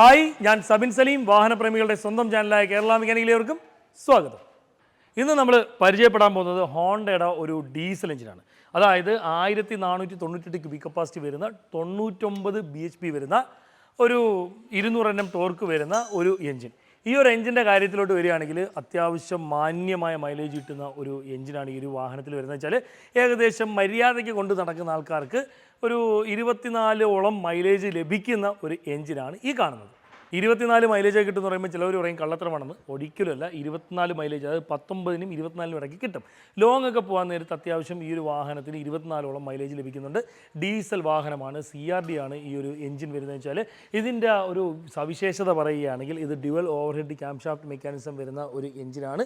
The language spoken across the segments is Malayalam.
ഹായ് ഞാൻ സബിൻ സലീം വാഹനപ്രേമികളുടെ സ്വന്തം ചാനലായ കേരള മെക്കാനിക്കലേവർക്കും സ്വാഗതം. ഇന്ന് നമ്മൾ പരിചയപ്പെടാൻ പോകുന്നത് ഹോണ്ടയുടെ ഒരു ഡീസൽ എഞ്ചിനാണ്. അതായത് ആയിരത്തി നാനൂറ്റി തൊണ്ണൂറ്റെട്ട് ക്യൂബിക് കപ്പാസിറ്റി വരുന്ന തൊണ്ണൂറ്റൊമ്പത് ബി എച്ച് പി വരുന്ന ഒരു ഇരുന്നൂറ് എണ്ണം ടോർക്ക് വരുന്ന ഒരു എഞ്ചിൻ. ഈ ഒരു എഞ്ചിന്റെ കാര്യത്തിലോട്ട് വരികയാണെങ്കിൽ അത്യാവശ്യം മാന്യമായ മൈലേജ് കിട്ടുന്ന ഒരു എഞ്ചിനാണ് ഈ ഒരു വാഹനത്തിൽ വരുന്നത്. വെച്ചാൽ ഏകദേശം മര്യാദയ്ക്ക് കൊണ്ട് നടക്കുന്ന ആൾക്കാർക്ക് ഒരു ഇരുപത്തിനാലോളം മൈലേജ് ലഭിക്കുന്ന ഒരു എഞ്ചിനാണ് ഈ കാണുന്നത്. ഇരുപത്തിനാല് മൈലേജ് കിട്ടുമെന്ന് പറയുമ്പോൾ ചിലവർ പറയും കള്ളത്തരമാണെന്ന്. ഒരിക്കലുമല്ല ഇരുപത്തിനാല് മൈലേജ് അതായത് പത്തൊമ്പതിനും ഇരുപത്തിനാലിനും ഇടയ്ക്ക് കിട്ടും. ലോങ് ഒക്കെ പോകാൻ നേരത്ത് അത്യാവശ്യം ഈ ഒരു വാഹനത്തിന് ഇരുപത്തിനാലോളം മൈലേജ് ലഭിക്കുന്നുണ്ട്. ഡീസൽ വാഹനമാണ് സി ആർ ഡി ആണ് ഈ ഒരു എഞ്ചിൻ വരുന്നത് വെച്ചാൽ ഇതിന്റെ ഒരു സവിശേഷത പറയുകയാണെങ്കിൽ ഇത് ഡ്യുവൽ ഓവർഹെഡ് ക്യാംഷാഫ്റ്റ് മെക്കാനിസം വരുന്ന ഒരു എഞ്ചിനാണ്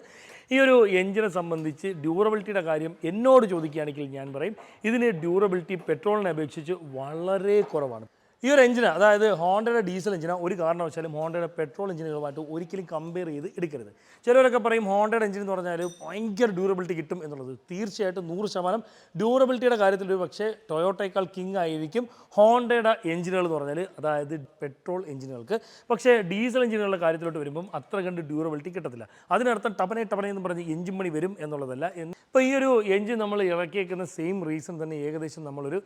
ഈ ഒരു എഞ്ചിനെ സംബന്ധിച്ച് ഡ്യൂറബിലിറ്റിയുടെ കാര്യം എന്നോട് ചോദിക്കുകയാണെങ്കിൽ ഞാൻ പറയും ഇതിന് ഡ്യൂറബിലിറ്റി പെട്രോളിനെ അപേക്ഷിച്ച് വളരെ കുറവാണ്. ഈ ഒരു എഞ്ചിന് അതായത് ഹോണ്ടയുടെ ഡീസൽ എഞ്ചിന് ഒരു കാരണവശാലും ഹോണ്ടയുടെ പെട്രോൾ എഞ്ചിനുകളുമായിട്ട് ഒരിക്കലും കമ്പയർ ചെയ്ത് എടുക്കരുത്. ചിലരൊക്കെ പറയും ഹോണ്ടയുടെ എഞ്ചിൻ എന്ന് പറഞ്ഞാൽ ഭയങ്കര ഡ്യൂറബിലിറ്റി കിട്ടും എന്നുള്ളത്. തീർച്ചയായിട്ടും നൂറ് ശതമാനം ഡ്യൂറബിലിറ്റിയുടെ കാര്യത്തിൽ ഒരു പക്ഷേ ടൊയോട്ടയേക്കാൾ കിങ് ആയിരിക്കും ഹോണ്ടയുടെ എഞ്ചിനുകൾ എന്ന് പറഞ്ഞാൽ അതായത് പെട്രോൾ എഞ്ചിനുകൾക്ക്. പക്ഷേ ഡീസൽ എഞ്ചിനുകളുടെ കാര്യത്തിലോട്ട് വരുമ്പം അത്ര കണ്ട് ഡ്യൂറബിലിറ്റി കിട്ടത്തില്ല. അതിനർത്ഥം ടപനെ ടപനെ എന്ന് പറഞ്ഞ് എഞ്ചിൻ മണി വരും എന്നുള്ളതല്ല. ഇപ്പോൾ ഈ ഒരു എഞ്ചിൻ നമ്മൾ ഇറക്കിയേക്കുന്ന സെയിം റീസൺ തന്നെ ഏകദേശം നമ്മളൊരു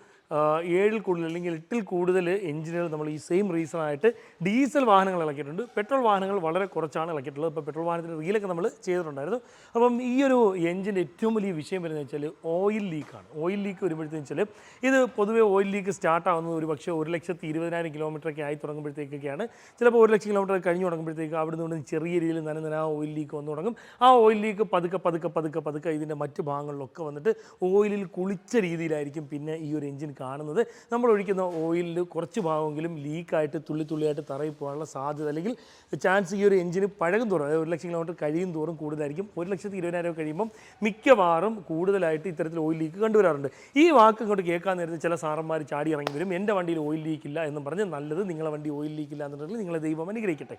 ഏഴിൽ കൂടുതൽ അല്ലെങ്കിൽ എട്ടിൽ കൂടുതൽ എഞ്ചിനുകൾ നമ്മൾ ഈ സെയിം റീസൺ ആയിട്ട് ഡീസൽ വാഹനങ്ങൾ ഇളക്കിയിട്ടുണ്ട്. പെട്രോൾ വാഹനങ്ങൾ വളരെ കുറച്ചാണ് ഇളക്കിയിട്ടുള്ളത്. ഇപ്പോൾ പെട്രോൾ വാഹനത്തിന്റെ റീലൊക്കെ നമ്മൾ ചെയ്തിട്ടുണ്ടായിരുന്നു. അപ്പം ഈ ഒരു എഞ്ചിന്റെ ഏറ്റവും വലിയ വിഷയം വരുന്നത് വെച്ചാൽ ഓയിൽ ലീക്കാണ് ഓയിൽ ലീക്ക് വരുമ്പോഴത്തേന്ന് വെച്ചാൽ ഇത് പൊതുവേ ഓയിൽ ലീക്ക് സ്റ്റാർട്ട് ആവുന്നത് ഒരു പക്ഷേ ഒരു ലക്ഷത്തി ഇരുപതിനായിരം കിലോമീറ്റർ ഒക്കെ ആയി തുടങ്ങുമ്പോഴത്തേക്കൊക്കെയാണ്. ചിലപ്പോൾ ഒരു ലക്ഷം കിലോമീറ്റർ കഴിഞ്ഞ് തുടങ്ങുമ്പോഴത്തേക്ക് അവിടെ നിന്ന് ചെറിയ രീതിയിൽ നനനന ഓയിൽ ലീക്ക് വന്ന് തുടങ്ങും. ആ ഓയിൽ ലീക്ക് പതുക്കെ പതുക്കെ പതുക്കെ പതുക്കെ ഇതിന്റെ മറ്റ് ഭാഗങ്ങളിലൊക്കെ വന്നിട്ട് ഓയിലിൽ കുളിച്ച രീതിയിലായിരിക്കും പിന്നെ ഈ ഒരു എഞ്ചിൻ കാണുന്നത്. നമ്മൾ ഒഴിക്കുന്ന ഓയിലിൽ കുറച്ച് ഭാഗമെങ്കിലും ലീക്കായിട്ട് തുള്ളി തുള്ളിയായിട്ട് തറയിൽ പോകാനുള്ള സാധ്യത അല്ലെങ്കിൽ ചാൻസ് ഈ ഒരു എഞ്ചിന് പഴകും തോറും അതായത് ഒരു ലക്ഷം കിലോമീറ്റർ കഴിയും തോറും കൂടുതലായിരിക്കും. ഒരു ലക്ഷത്തി ഇരുപതിനായിരം കഴിയുമ്പം മിക്കവാറും കൂടുതലായിട്ട് ഇത്തരത്തിൽ ഓയിൽ ലീക്ക് കണ്ടുവരാറുണ്ട്. ഈ വാക്ക് ഇങ്ങോട്ട് കേൾക്കാൻ നേരത്തെ ചില സാറന്മാർ ചാടി ഇറങ്ങി വരും. എന്റെ വണ്ടിയിൽ ഓയിൽ ലീക്കില്ല എന്നും പറഞ്ഞ് നല്ലത് നിങ്ങളെ വണ്ടി ഓയിൽ ലീക്കില്ല എന്നുണ്ടെങ്കിൽ നിങ്ങളെ ദൈവം അനുഗ്രഹിക്കട്ടെ.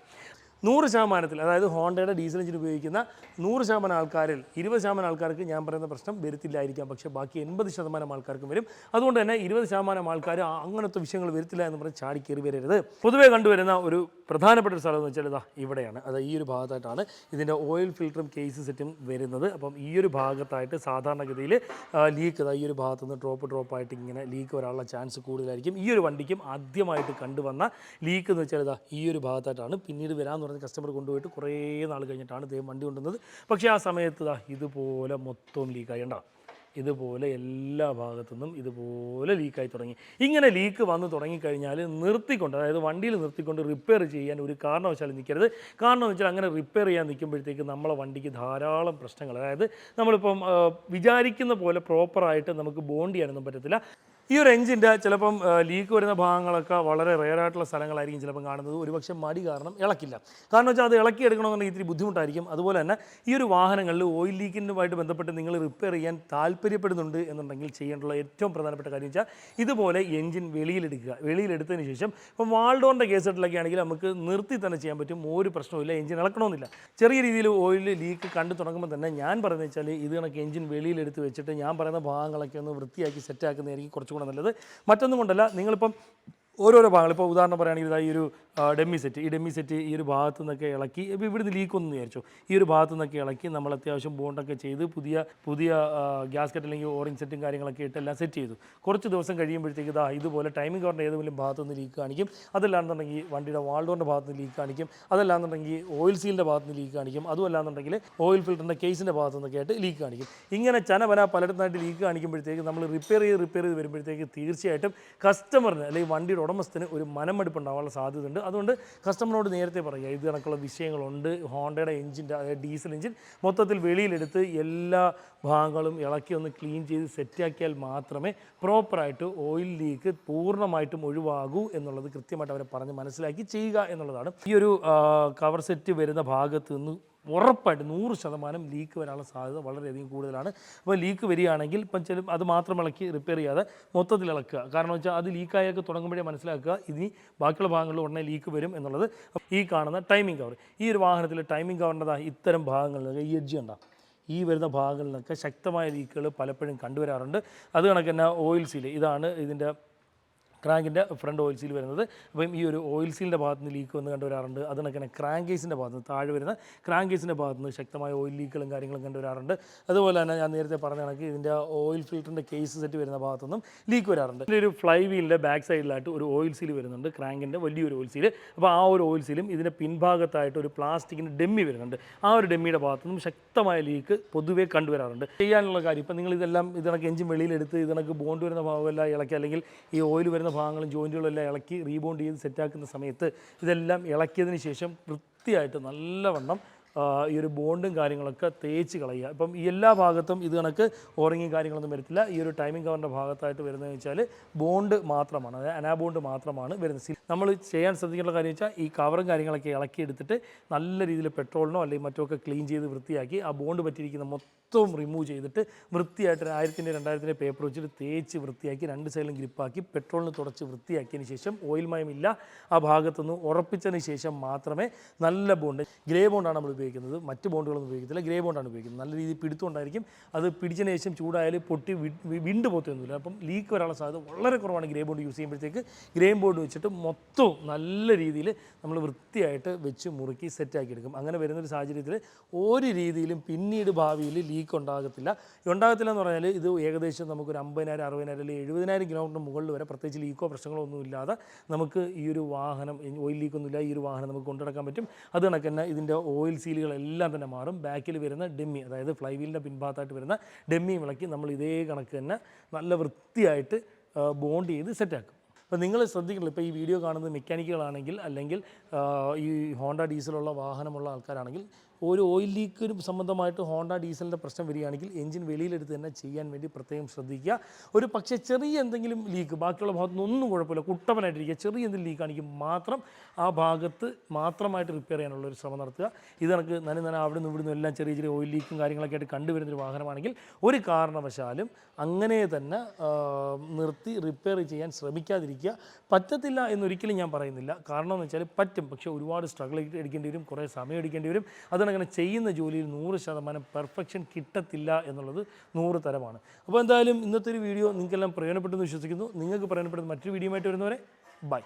നൂറ് ശതമാനത്തിൽ അതായത് ഹോണ്ടയുടെ ഡീസൽ എഞ്ചിൻ ഉപയോഗിക്കുന്ന നൂറ് ശതമാനം ആൾക്കാരിൽ ഇരുപത് ശതമാനം ആൾക്കാർക്ക് ഞാൻ പറയുന്ന പ്രശ്നം വരുത്തില്ലായിരിക്കാം. പക്ഷേ ബാക്കി എൺപത് ശതമാനം ആൾക്കാർക്കും വരും. അതുകൊണ്ട് തന്നെ ഇരുപത് ശതമാനം ആൾക്കാർ അങ്ങനത്തെ വിഷയങ്ങൾ വരുത്തില്ല എന്ന് പറഞ്ഞ് ചാടി കയറി വരരുത്. പൊതുവെ കണ്ടുവരുന്ന ഒരു പ്രധാനപ്പെട്ട ഒരു സ്ഥലം എന്ന് വെച്ചാൽ ഇതാ ഇവിടെയാണ്. അത് ഈ ഒരു ഭാഗത്തായിട്ടാണ് ഇതിന്റെ ഓയിൽ ഫിൽറ്ററും കേസ് സെറ്റും വരുന്നത്. അപ്പം ഈ ഒരു ഭാഗത്തായിട്ട് സാധാരണഗതിയിൽ ലീക്ക് ഇതാ ഈ ഒരു ഭാഗത്തു നിന്ന് ഡ്രോപ്പ് ഡ്രോപ്പായിട്ട് ഇങ്ങനെ ലീക്ക് വരാനുള്ള ചാൻസ് കൂടുതലായിരിക്കും. ഈ ഒരു വണ്ടിക്കും ആദ്യമായിട്ട് കണ്ടുവന്ന ലീക്ക് എന്ന് വെച്ചാൽ ഇതാ ഈ ഒരു ഭാഗത്തായിട്ടാണ് പിന്നീട് വരാമെന്ന് പറഞ്ഞ് കസ്റ്റമർ കൊണ്ടുപോയിട്ട് കുറേ നാൾ കഴിഞ്ഞിട്ടാണ് ഇദ്ദേഹം വണ്ടി കൊണ്ടുവന്നത്. പക്ഷേ ആ സമയത്ത് ഇതാ ഇതുപോലെ മൊത്തം ലീക്കായി ഉണ്ടാവും ഇതുപോലെ എല്ലാ ഭാഗത്തു നിന്നും ഇതുപോലെ ലീക്കായി തുടങ്ങി. ഇങ്ങനെ ലീക്ക് വന്ന് തുടങ്ങിക്കഴിഞ്ഞാൽ നിർത്തിക്കൊണ്ട് അതായത് വണ്ടിയിൽ നിർത്തിക്കൊണ്ട് റിപ്പയർ ചെയ്യാൻ ഒരു കാരണവശാലും നിൽക്കരുത്. കാരണം എന്ന് വെച്ചാൽ അങ്ങനെ റിപ്പയർ ചെയ്യാൻ നിൽക്കുമ്പോഴത്തേക്ക് നമ്മളെ വണ്ടിക്ക് ധാരാളം പ്രശ്നങ്ങൾ. അതായത് നമ്മളിപ്പം വിചാരിക്കുന്ന പോലെ പ്രോപ്പറായിട്ട് നമുക്ക് ബോണ്ട് ചെയ്യാനൊന്നും പറ്റത്തില്ല. ഈ ഒരു എഞ്ചിന്റെ ചിലപ്പം ലീക്ക് വരുന്ന ഭാഗങ്ങളൊക്കെ വളരെ റെയർ ആയിട്ടുള്ള സ്ഥലങ്ങളായിരിക്കും ചിലപ്പം കാണുന്നത്. ഒരുപക്ഷെ മടി കാരണം ഇളക്കില്ല. കാരണം വെച്ചാൽ അത് ഇളക്കി എടുക്കണമെന്നുണ്ടെങ്കിൽ ഇത്തിരി ബുദ്ധിമുട്ടായിരിക്കും. അതുപോലെ തന്നെ ഈ ഒരു വാഹനങ്ങളിൽ ഓയിൽ ലീക്കിനുമായിട്ട് ബന്ധപ്പെട്ട് നിങ്ങൾ റിപ്പയർ ചെയ്യാൻ താല്പര്യപ്പെടുന്നുണ്ട് എന്നുണ്ടെങ്കിൽ ചെയ്യേണ്ടുള്ള ഏറ്റവും പ്രധാനപ്പെട്ട കാര്യം വെച്ചാൽ ഇതുപോലെ എഞ്ചിൻ വെളിയിലെടുക്കുക. വെളിയിലെടുത്തതിന് ശേഷം ഇപ്പം വാൾഡോറിന്റെ കേസെട്ടിലൊക്കെ ആണെങ്കിൽ നമുക്ക് നിർത്തി തന്നെ ചെയ്യാൻ പറ്റും. ഒരു പ്രശ്നവുമില്ല എഞ്ചിൻ ഇളക്കണമെന്നില്ല. ചെറിയ രീതിയിൽ ഓയിൽ ലീക്ക് കണ്ടു തുടങ്ങുമ്പോൾ തന്നെ ഞാൻ പറയുന്നത് വെച്ചാൽ ഇത് കണക്ക് എഞ്ചിൻ വെളിയിലെടുത്ത് വെച്ചിട്ട് ഞാൻ പറയുന്ന ഭാഗങ്ങളൊക്കെ ഒന്ന് വൃത്തിയാക്കി സെറ്റാക്കുന്നതായിരിക്കും കുറച്ചും കൂടെ നല്ലത്. മറ്റൊന്നും കൊണ്ടല്ല നിങ്ങളിപ്പം ഓരോരോ ഭാഗങ്ങൾ. ഇപ്പോൾ ഉദാഹരണം പറയുകയാണെങ്കിൽ ഇതാ ഈ ഒരു ഡെമ്മി സെറ്റ് ഈ ഡെമ്മി സെറ്റ് ഈ ഒരു ഭാഗത്തു നിന്നൊക്കെ ഇളക്കി ഇപ്പോൾ ഇവിടുന്ന് ലീക്ക് ഒന്നും വിചാരിച്ചു. ഈ ഒരു ഭാഗത്തു നിന്നൊക്കെ ഇളക്കി നമ്മൾ അത്യാവശ്യം ബോണ്ടൊക്കെ ചെയ്ത് പുതിയ പുതിയ ഗ്യാസ്കറ്റ് അല്ലെങ്കിൽ ഓറഞ്ച് സെറ്റും കാര്യങ്ങളൊക്കെ ഇട്ട് എല്ലാം സെറ്റ് ചെയ്തു. കുറച്ച് ദിവസം കഴിയുമ്പോഴത്തേക്ക് ഇതാ ഇതുപോലെ ടൈമിംഗ് കവറിന്റെ ഏതെങ്കിലും ഭാഗത്തു നിന്ന് ലീക്ക് കാണിക്കും. അതല്ലാന്നുണ്ടെങ്കിൽ വണ്ടിയുടെ വാൾഡോറിന്റെ ഭാഗത്ത് നിന്ന് ലീക്ക് കാണിക്കും. അതല്ലാന്നുണ്ടെങ്കിൽ ഓയിൽ സീലിന്റെ ഭാഗത്ത് നിന്ന് ലീക്ക് കാണിക്കും. അതുമല്ലാന്നുണ്ടെങ്കിൽ ഓയിൽ ഫിൽറ്ററിന്റെ കേസിന്റെ ഭാഗത്തു നിന്നൊക്കെ ആയിട്ട് ലീക്ക് കാണിക്കും. ഇങ്ങനെ ചനപന പലയിടത്തായിട്ട് ലീക്ക് കാണിക്കുമ്പോഴത്തേക്ക് നമ്മൾ റിപ്പയർ ചെയ്ത് റിപ്പയർ ചെയ്ത് വരുമ്പോഴത്തേക്ക് തീർച്ചയായിട്ടും കസ്റ്റമറിന് അല്ലെങ്കിൽ വണ്ടിയുടെ ഉടമസ്ഥന് ഒരു മനമെടുപ്പ് ഉണ്ടാവാനുള്ള സാധ്യതയുണ്ട്. അതുകൊണ്ട് കസ്റ്റമറോട് നേരത്തെ പറയുക ഇത് കണക്കുള്ള വിഷയങ്ങളുണ്ട്. ഹോണ്ടയുടെ എഞ്ചിന്റെ അതായത് ഡീസൽ എഞ്ചിൻ മൊത്തത്തിൽ വെളിയിലെടുത്ത് എല്ലാ ഭാഗങ്ങളും ഇളക്കി ഒന്ന് ക്ലീൻ ചെയ്ത് സെറ്റാക്കിയാൽ മാത്രമേ പ്രോപ്പറായിട്ട് ഓയിൽ ലീക്ക് പൂർണമായിട്ടും ഒഴിവാകൂ എന്നുള്ളത് കൃത്യമായിട്ട് അവരെ പറഞ്ഞ് മനസ്സിലാക്കി ചെയ്യുക എന്നുള്ളതാണ്. ഈ ഒരു കവർ സെറ്റ് വരുന്ന ഭാഗത്ത് നിന്ന് ഉറപ്പായിട്ട് നൂറ് ശതമാനം ലീക്ക് വരാനുള്ള സാധ്യത വളരെയധികം കൂടുതലാണ്. അപ്പോൾ ലീക്ക് വരികയാണെങ്കിൽ ഇപ്പം ചില അത് മാത്രം ഇളക്കി റിപ്പയർ ചെയ്യാതെ മൊത്തത്തിൽ ഇളക്കുക. കാരണം വെച്ചാൽ അത് ലീക്കായൊക്കെ തുടങ്ങുമ്പോഴേ മനസ്സിലാക്കുക ഇനി ബാക്കിയുള്ള ഭാഗങ്ങളിൽ ഉടനെ ലീക്ക് വരും എന്നുള്ളത് ഈ കാണുന്ന ടൈമിംഗ് കവർ ഈ ഒരു വാഹനത്തിൽ ടൈമിംഗ് കവറിന്റെ ഇത്തരം ഭാഗങ്ങളിലൊക്കെ ഈ എഡ്ജ് ഉണ്ടാകും ഈ വരുന്ന ഭാഗങ്ങളിൽ ഭാഗങ്ങളിലൊക്കെ ശക്തമായ ലീക്കുകൾ പലപ്പോഴും കണ്ടുവരാറുണ്ട്. അത് കണക്ക് തന്നെ ഓയിൽ സീൽ ഇതാണ് ഇതിന്റെ ക്രാങ്കിന്റെ ഫ്രണ്ട് ഓയിൽ സീൽ വരുന്നത്. അപ്പം ഈ ഒരു ഓയിൽ സീലിന്റെ ഭാഗത്ത് നിന്ന് ലീക്ക് വന്ന് കണ്ടുവരാറുണ്ട് അതിനൊക്കെ ക്രാങ്ക് കേസിന്റെ ഭാഗത്ത് നിന്ന് താഴെ വരുന്ന ക്രാങ്ക് കേസിന്റെ ഭാഗത്ത് നിന്ന് ശക്തമായ ഓയിൽ ലീക്കുകളും കാര്യങ്ങളും കണ്ടുവരാറുണ്ട് അതുപോലെ തന്നെ ഞാൻ നേരത്തെ പറഞ്ഞ കണക്ക് ഇതിന്റെ ഓയിൽ ഫിൽറ്ററിന്റെ കേസ് സെറ്റ് വരുന്ന ഭാഗത്തുനിന്നും ലീക്ക് വരാറുണ്ട്. ഇതിന്റെ ഒരു ഫ്ലൈ വീലിന്റെ ബാക്ക് സൈഡിലായിട്ട് ഒരു ഓയിൽ സീൽ വരുന്നുണ്ട്. ക്രാങ്കിന്റെ വലിയൊരു ഓയിൽ സീൽ അപ്പോൾ ആ ഒരു ഓയിൽ സീലും ഇതിന്റെ പിൻഭാഗത്തായിട്ട് ഒരു പ്ലാസ്റ്റിക്കിന്റെ ഡെമ്മി വരുന്നുണ്ട്. ആ ഒരു ഡെമ്മിയുടെ ഭാഗത്തു നിന്നും ശക്തമായ ലീക്ക് പൊതുവേ കണ്ടുവരാറുണ്ട് ചെയ്യാനുള്ള കാര്യം ഇപ്പം നിങ്ങൾ ഇതെല്ലാം ഇതിനൊക്കെ എഞ്ചിൻ വെളിയിലെടുത്ത് ഇതിനൊക്കെ ബോണ്ട് വരുന്ന ഭാഗമല്ല ഇളക്കി അല്ലെങ്കിൽ ഈ ഓയിൽ വരുന്ന ഭാഗങ്ങളും ജോയിന്റുകളും എല്ലാം ഇളക്കി റീബോണ്ട് ചെയ്ത് സെറ്റാക്കുന്ന സമയത്ത് ഇതെല്ലാം ഇളക്കിയതിന് ശേഷം വൃത്തിയായിട്ട് നല്ലവണ്ണം ഈ ഒരു ബോണ്ടും കാര്യങ്ങളൊക്കെ തേച്ച് കളയുക. ഇപ്പം ഈ എല്ലാ ഭാഗത്തും ഇത് കണക്ക് ഓറിങ്ങും കാര്യങ്ങളൊന്നും വരത്തില്ല. ഈ ഒരു ടൈമിംഗ് കവറിന്റെ ഭാഗത്തായിട്ട് വരുന്നതെന്ന് വെച്ചാൽ ബോണ്ട് മാത്രമാണ്. അതായത് അനാബോണ്ട് മാത്രമാണ് വരുന്നത്. നമ്മൾ ചെയ്യാൻ ശ്രദ്ധിക്കേണ്ട കാര്യം വെച്ചാൽ ഈ കവറും കാര്യങ്ങളൊക്കെ ഇളക്കി എടുത്തിട്ട് നല്ല രീതിയിൽ പെട്രോളിനോ അല്ലെങ്കിൽ മറ്റോ ഒക്കെ ക്ലീൻ ചെയ്ത് വൃത്തിയാക്കി ആ ബോണ്ട് പറ്റിയിരിക്കുന്ന മൊത്തവും റിമൂവ് ചെയ്തിട്ട് വൃത്തിയായിട്ട് ആയിരത്തിന്റെ രണ്ടായിരത്തിന്റെ പേപ്പർ വെച്ചിട്ട് തേച്ച് വൃത്തിയാക്കി രണ്ട് സൈഡിലും ഗ്രിപ്പാക്കി പെട്രോളിന് തുടച്ച് വൃത്തിയാക്കിയതിന് ശേഷം ഓയിൽ മയമില്ല. ആ ഭാഗത്തുനിന്ന് ഉറപ്പിച്ചതിന് ശേഷം മാത്രമേ നല്ല ബോണ്ട് ഗ്രേ ബോണ്ടാണ് നമ്മൾ ഉപയോഗിക്കുന്നത് മറ്റ് ബോണ്ടുകളൊന്നും ഉപയോഗിക്കത്തില്ല ഗ്രേ ബോണ്ടാണ് ഉപയോഗിക്കുന്നത്. നല്ല രീതിയിൽ പിടുത്തുകൊണ്ടായിരിക്കും അത് പിടിച്ചതിന് ശേഷം ചൂടായാൽ പൊട്ടി വിണ്ട് പോത്തൊന്നുമില്ല അപ്പം ലീക്ക് വരാനുള്ള സാധ്യത വളരെ കുറവാണ് ഗ്രേ ബോണ്ട് യൂസ് ചെയ്യുമ്പോഴത്തേക്ക്. ഗ്രേ ബോണ്ട് വെച്ചിട്ട് മൊത്തവും നല്ല രീതിയിൽ നമ്മൾ വൃത്തിയായിട്ട് വെച്ച് മുറുക്കി സെറ്റാക്കി എടുക്കും. അങ്ങനെ വരുന്നൊരു സാഹചര്യത്തിൽ ഒരു രീതിയിലും പിന്നീട് ഭാവിയിൽ ലീക്ക് ഉണ്ടാകത്തില്ല. ഉണ്ടാകത്തില്ല എന്ന് പറഞ്ഞാൽ ഇത് ഏകദേശം നമുക്കൊരു അമ്പതിനായിരം അറുപതിനായിരം അല്ലെങ്കിൽ എഴുപതിനായിരം കിലോമീറ്റർ മുകളിൽ വരെ പ്രത്യേകിച്ച് ലീക്കോ പ്രശ്നങ്ങളോ ഒന്നും ഇല്ലാതെ നമുക്ക് ഈ ഒരു വാഹനം ഓയിൽ ലീക്കൊന്നുമില്ല ഈ ഒരു വാഹനം നമുക്ക് കൊണ്ടുനടക്കാൻ പറ്റും. അത് കണക്ക് തന്നെ ഇതിന്റെ ഓയിൽ സീലുകളെല്ലാം തന്നെ മാറും. ബാക്കിൽ വരുന്ന ഡെമ്മി അതായത് ഫ്ലൈ വീലിന്റെ പിൻഭാഗത്തായിട്ട് വരുന്ന ഡെമ്മി വിളക്കി നമ്മൾ ഇതേ കണക്ക് തന്നെ നല്ല വൃത്തിയായിട്ട് ബോണ്ട് ചെയ്ത് സെറ്റാക്കും അപ്പോൾ നിങ്ങൾ ശ്രദ്ധിക്കണം ഇപ്പോൾ ഈ വീഡിയോ കാണുന്നത് മെക്കാനിക്കുകളാണെങ്കിൽ അല്ലെങ്കിൽ ഈ ഹോണ്ട ഡീസലുള്ള വാഹനമുള്ള ആൾക്കാരാണെങ്കിൽ ഒരു ഓയിൽ ലീക്കിന് സംബന്ധമായിട്ട് ഹോണ്ട ഡീസലിന്റെ പ്രശ്നം വരികയാണെങ്കിൽ എഞ്ചിൻ വെളിയിലെടുത്ത് തന്നെ ചെയ്യാൻ വേണ്ടി പ്രത്യേകം ശ്രദ്ധിക്കുക. ഒരു പക്ഷേ ചെറിയ എന്തെങ്കിലും ലീക്ക് ബാക്കിയുള്ള ഭാഗത്തുനിന്ന് ഒന്നും കുഴപ്പമില്ല കുട്ടപ്പനായിട്ടിരിക്കുക ചെറിയ എന്തെങ്കിലും ലീക്ക് ആണെങ്കിൽ മാത്രം ആ ഭാഗത്ത് മാത്രമായിട്ട് റിപ്പയർ ചെയ്യാനുള്ള ഒരു ശ്രമം നടത്തുക. ഇത് കണക്ക് നന നന അവിടെ നിന്ന് ഇവിടുന്ന് എല്ലാം ചെറിയ ചെറിയ ഓയിൽ ലീക്കും കാര്യങ്ങളൊക്കെ ആയിട്ട് കണ്ടുവരുന്നൊരു വാഹനമാണെങ്കിൽ ഒരു കാരണവശാലും അങ്ങനെ തന്നെ നിർത്തി റിപ്പയർ ചെയ്യാൻ ശ്രമിക്കാതിരിക്കുക. പറ്റത്തില്ല എന്നൊരിക്കലും ഞാൻ പറയുന്നില്ല. കാരണം എന്ന് വെച്ചാൽ പറ്റും. പക്ഷേ ഒരുപാട് സ്ട്രഗിൾ എടുക്കേണ്ടി വരും കുറേ സമയം എടുക്കേണ്ടി വരും. അതങ്ങനെ ചെയ്യുന്ന ജോലിയിൽ നൂറ് ശതമാനം പെർഫെക്ഷൻ കിട്ടത്തില്ല എന്നുള്ളത് നൂറ് തരമാണ്. അപ്പോൾ എന്തായാലും ഇന്നത്തെ ഒരു വീഡിയോ നിങ്ങൾക്കെല്ലാം പ്രയോജനപ്പെട്ടെന്ന് വിശ്വസിക്കുന്നു. നിങ്ങൾക്ക് പ്രയോജനപ്പെടുന്ന മറ്റൊരു വീഡിയോ ആയിട്ട് വരുന്നവരെ ബൈ